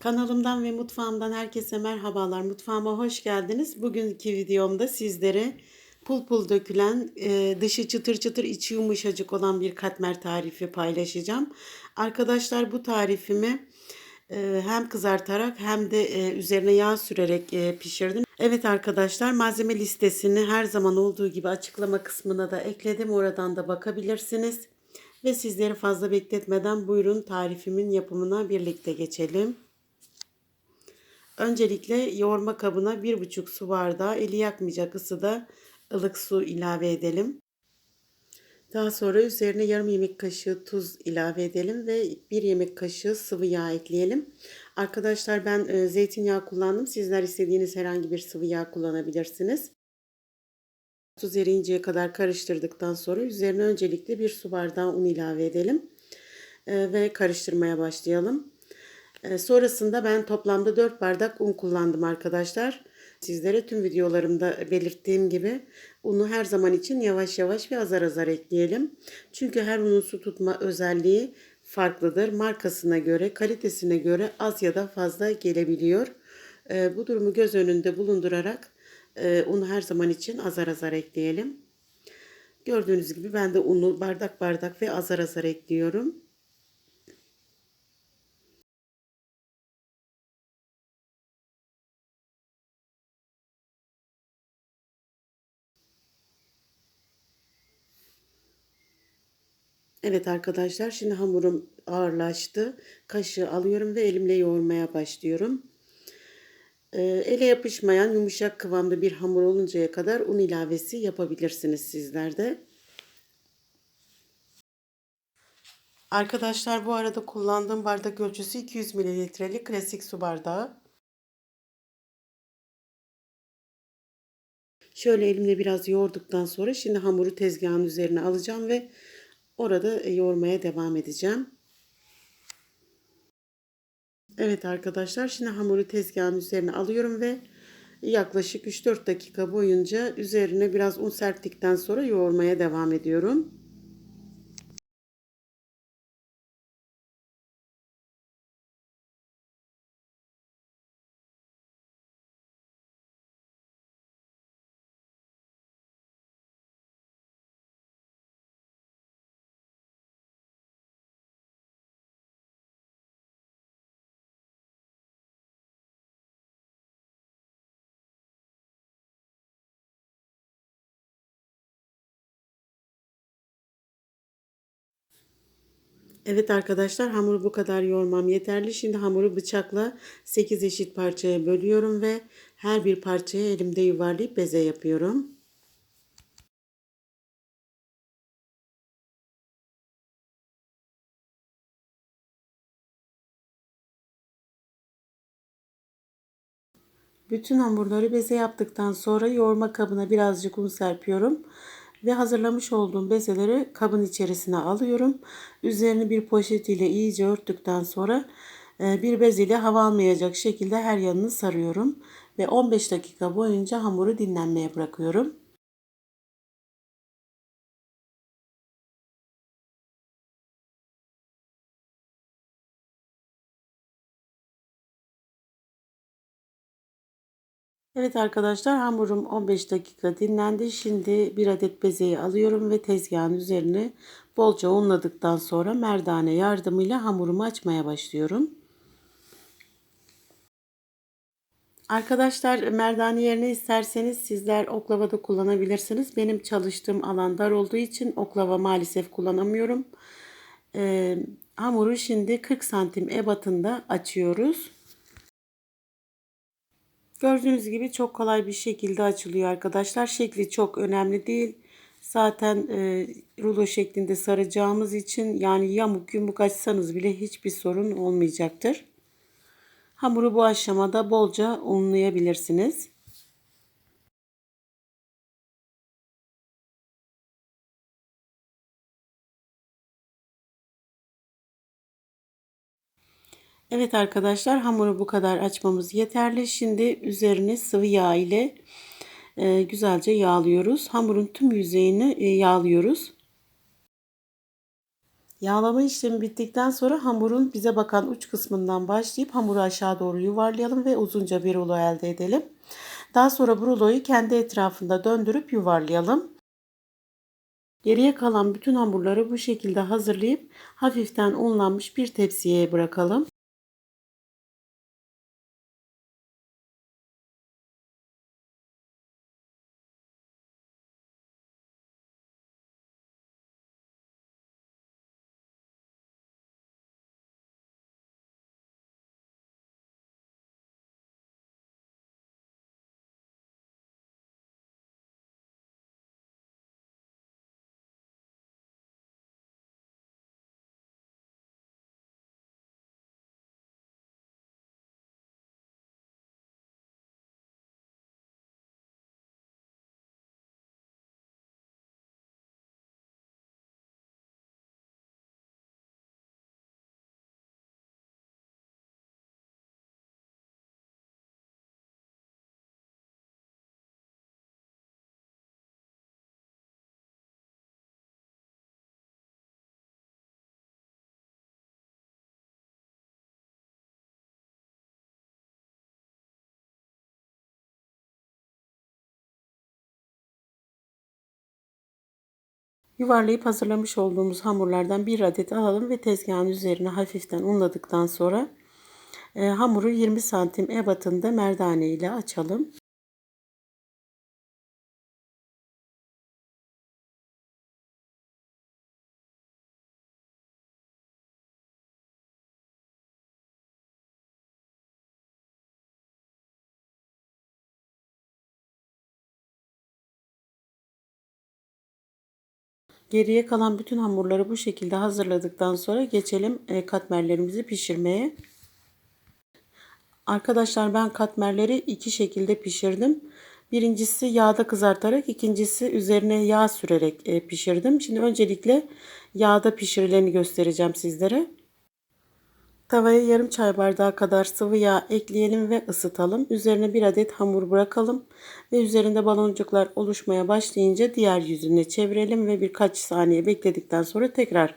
Kanalımdan ve mutfağımdan herkese merhabalar. Mutfağıma hoş geldiniz. Bugünkü videomda sizlere pul pul dökülen, e, dışı çıtır çıtır içi yumuşacık olan bir katmer tarifi paylaşacağım. Arkadaşlar bu tarifimi e, hem kızartarak hem de e, üzerine yağ sürerek pişirdim. Evet arkadaşlar malzeme listesini her zaman olduğu gibi açıklama kısmına da ekledim. Oradan da bakabilirsiniz. Ve sizleri fazla bekletmeden buyurun tarifimin yapımına birlikte geçelim. Öncelikle yoğurma kabına 1,5 su bardağı eli yakmayacak ısıda ılık su ilave edelim. Daha sonra üzerine yarım yemek kaşığı tuz ilave edelim ve bir yemek kaşığı sıvı yağ ekleyelim. Arkadaşlar ben e, zeytinyağı kullandım. Sizler istediğiniz herhangi bir sıvı yağ kullanabilirsiniz. Tuz eriyinceye kadar karıştırdıktan sonra üzerine öncelikle bir su bardağı un ilave edelim. E, ve karıştırmaya başlayalım. E, sonrasında ben toplamda 4 bardak un kullandım arkadaşlar. Sizlere tüm videolarımda belirttiğim gibi unu her zaman için yavaş yavaş ve azar azar ekleyelim. Çünkü her unun su tutma özelliği farklıdır. Markasına göre, kalitesine göre az ya da fazla gelebiliyor. E, bu durumu göz önünde bulundurarak e, unu her zaman için azar azar ekleyelim. Gördüğünüz gibi ben de unu bardak bardak ve azar azar ekliyorum. Evet arkadaşlar şimdi hamurum ağırlaştı. Kaşığı alıyorum ve elimle yoğurmaya başlıyorum. Ee, ele yapışmayan yumuşak kıvamda bir hamur oluncaya kadar un ilavesi yapabilirsiniz sizler de. Arkadaşlar bu arada kullandığım bardak ölçüsü 200 mililitrelik klasik su bardağı. Şöyle elimle biraz yoğurduktan sonra şimdi hamuru tezgahın üzerine alacağım ve Orada e, yoğurmaya devam edeceğim. Evet arkadaşlar şimdi hamuru tezgahın üzerine alıyorum ve yaklaşık 3-4 dakika boyunca üzerine biraz un serptikten sonra yoğurmaya devam ediyorum. Evet arkadaşlar hamuru bu kadar yoğurmam yeterli. Şimdi hamuru bıçakla 8 eşit parçaya bölüyorum ve her bir parçayı elimde yuvarlayıp beze yapıyorum. Bütün hamurları beze yaptıktan sonra yoğurma kabına birazcık un serpiyorum ve hazırlamış olduğum bezeleri kabın içerisine alıyorum. Üzerini bir poşet ile iyice örttükten sonra e, bir bez ile hava almayacak şekilde her yanını sarıyorum ve 15 dakika boyunca hamuru dinlenmeye bırakıyorum. Evet arkadaşlar hamurum 15 dakika dinlendi. Şimdi bir adet bezeyi alıyorum ve tezgahın üzerine bolca unladıktan sonra merdane yardımıyla hamurumu açmaya başlıyorum. Arkadaşlar merdane yerine isterseniz sizler oklava da kullanabilirsiniz. Benim çalıştığım alan dar olduğu için oklava maalesef kullanamıyorum. Ee, hamuru şimdi 40 santim ebatında açıyoruz. Gördüğünüz gibi çok kolay bir şekilde açılıyor arkadaşlar. Şekli çok önemli değil. Zaten e, rulo şeklinde saracağımız için yani yamuk yumuk açsanız bile hiçbir sorun olmayacaktır. Hamuru bu aşamada bolca unlayabilirsiniz. Evet arkadaşlar hamuru bu kadar açmamız yeterli. Şimdi üzerine sıvı yağ ile e, güzelce yağlıyoruz. Hamurun tüm yüzeyini e, yağlıyoruz. Yağlama işlemi bittikten sonra hamurun bize bakan uç kısmından başlayıp hamuru aşağı doğru yuvarlayalım ve uzunca bir rulo elde edelim. Daha sonra bu ruloyu kendi etrafında döndürüp yuvarlayalım. Geriye kalan bütün hamurları bu şekilde hazırlayıp hafiften unlanmış bir tepsiye bırakalım. Yuvarlayıp hazırlamış olduğumuz hamurlardan bir adet alalım ve tezgahın üzerine hafiften unladıktan sonra e, hamuru 20 santim ebatında merdane ile açalım. Geriye kalan bütün hamurları bu şekilde hazırladıktan sonra geçelim e, katmerlerimizi pişirmeye. Arkadaşlar ben katmerleri iki şekilde pişirdim. Birincisi yağda kızartarak, ikincisi üzerine yağ sürerek e, pişirdim. Şimdi öncelikle yağda pişirileni göstereceğim sizlere. Tavaya yarım çay bardağı kadar sıvı yağ ekleyelim ve ısıtalım. Üzerine bir adet hamur bırakalım ve üzerinde baloncuklar oluşmaya başlayınca diğer yüzüne çevirelim ve birkaç saniye bekledikten sonra tekrar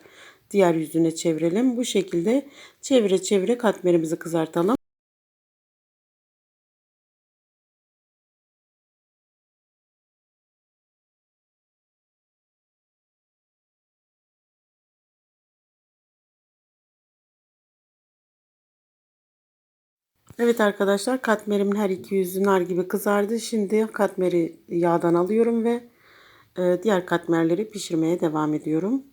diğer yüzüne çevirelim. Bu şekilde çevire çevire katmerimizi kızartalım. Evet arkadaşlar katmerimin her iki yüzü nar gibi kızardı. Şimdi katmeri yağdan alıyorum ve e, diğer katmerleri pişirmeye devam ediyorum.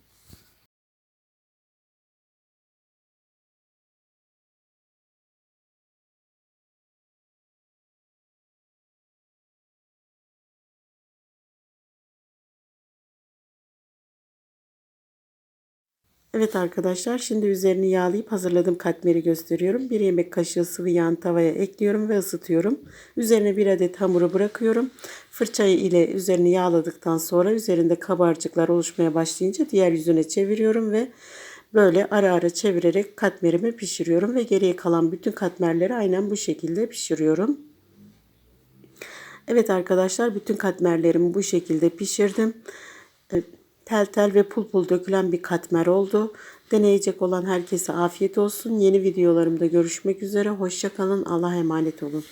Evet arkadaşlar şimdi üzerini yağlayıp hazırladığım katmeri gösteriyorum. Bir yemek kaşığı sıvı yağ tavaya ekliyorum ve ısıtıyorum. Üzerine bir adet hamuru bırakıyorum. Fırçayı ile üzerini yağladıktan sonra üzerinde kabarcıklar oluşmaya başlayınca diğer yüzüne çeviriyorum ve böyle ara ara çevirerek katmerimi pişiriyorum ve geriye kalan bütün katmerleri aynen bu şekilde pişiriyorum. Evet arkadaşlar bütün katmerlerimi bu şekilde pişirdim tel tel ve pul pul dökülen bir katmer oldu. Deneyecek olan herkese afiyet olsun. Yeni videolarımda görüşmek üzere. Hoşçakalın. Allah'a emanet olun.